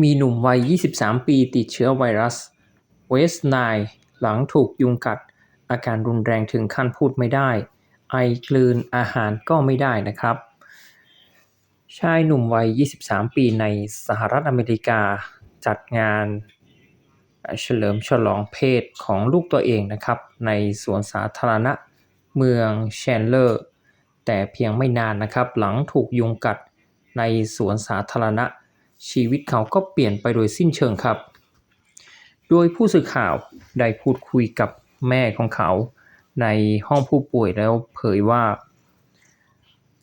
มีหนุ่มวัย 23 ปีติดเชื้อไวรัสเวสต์ไนล์หลังถูกยุงกัด อาการรุนแรงถึงขั้นพูดไม่ได้ ไอกลืนอาหารก็ไม่ได้นะครับ ชายหนุ่มวัย 23 ปีในสหรัฐอเมริกาจัดงานเฉลิมฉลองเพศของลูกตัวเองนะครับ ในสวนสาธารณะเมืองแชนเลอร์ แต่เพียงไม่นานนะครับ หลังถูกยุงกัดในสวนสาธารณะ ชีวิตเขาก็เปลี่ยนไปโดยสิ้นเชิงครับ โดยผู้สื่อข่าวได้พูดคุยกับแม่ของเขา ในห้องผู้ป่วยแล้วเผยว่า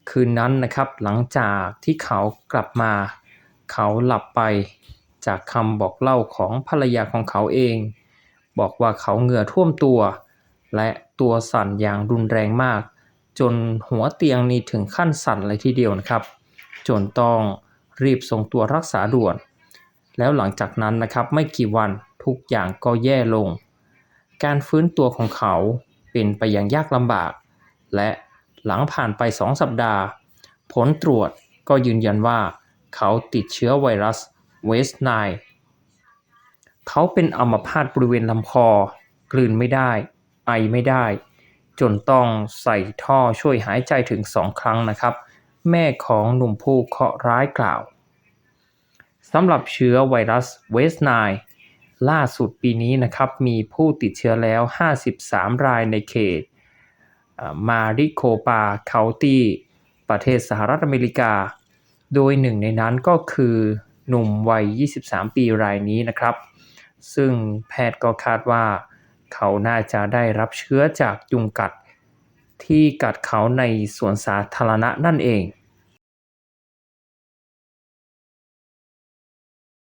คืนนั้นนะครับหลังจากที่เขากลับมา เขาหลับไปจากคำบอกเล่าของภรรยาของเขาเอง บอกว่าเขาเหงื่อท่วมตัว และตัวสั่นอย่างรุนแรงมาก จนหัวเตียงนี่ถึงขั้นสั่นเลยทีเดียวนะครับ จนต้อง รีบส่งตัวรักษาด่วน แล้วหลังจากนั้นนะครับไม่กี่วันทุกอย่างก็แย่ลง การฟื้นตัวของเขาเป็นไปอย่างยากลำบาก และหลังผ่านไป 2 สัปดาห์ ผลตรวจก็ยืนยันว่าเขาติดเชื้อไวรัสเวสต์ไนล์เขาเป็นอัมพาตบริเวณลำคอ กลืนไม่ได้ ไอไม่ได้ จนต้องใส่ท่อช่วยหายใจถึง 2 ครั้งนะครับ แม่ของหนุ่มผู้เคราะห์ร้ายกล่าวสำหรับเชื้อไวรัสเวสไนล์ล่าสุดปีนี้นะครับมีผู้ติดเชื้อแล้ว 53 รายในเขตมาริโคปาเคาตี้ประเทศสหรัฐอเมริกา โดยหนึ่งในนั้นก็คือหนุ่มวัย 23 ปีรายนี้นะครับ ซึ่งแพทย์ก็คาดว่า เขาน่าจะได้รับเชื้อจากยุงกัด ที่กัดเขาในสวนสาธารณะนั่นเอง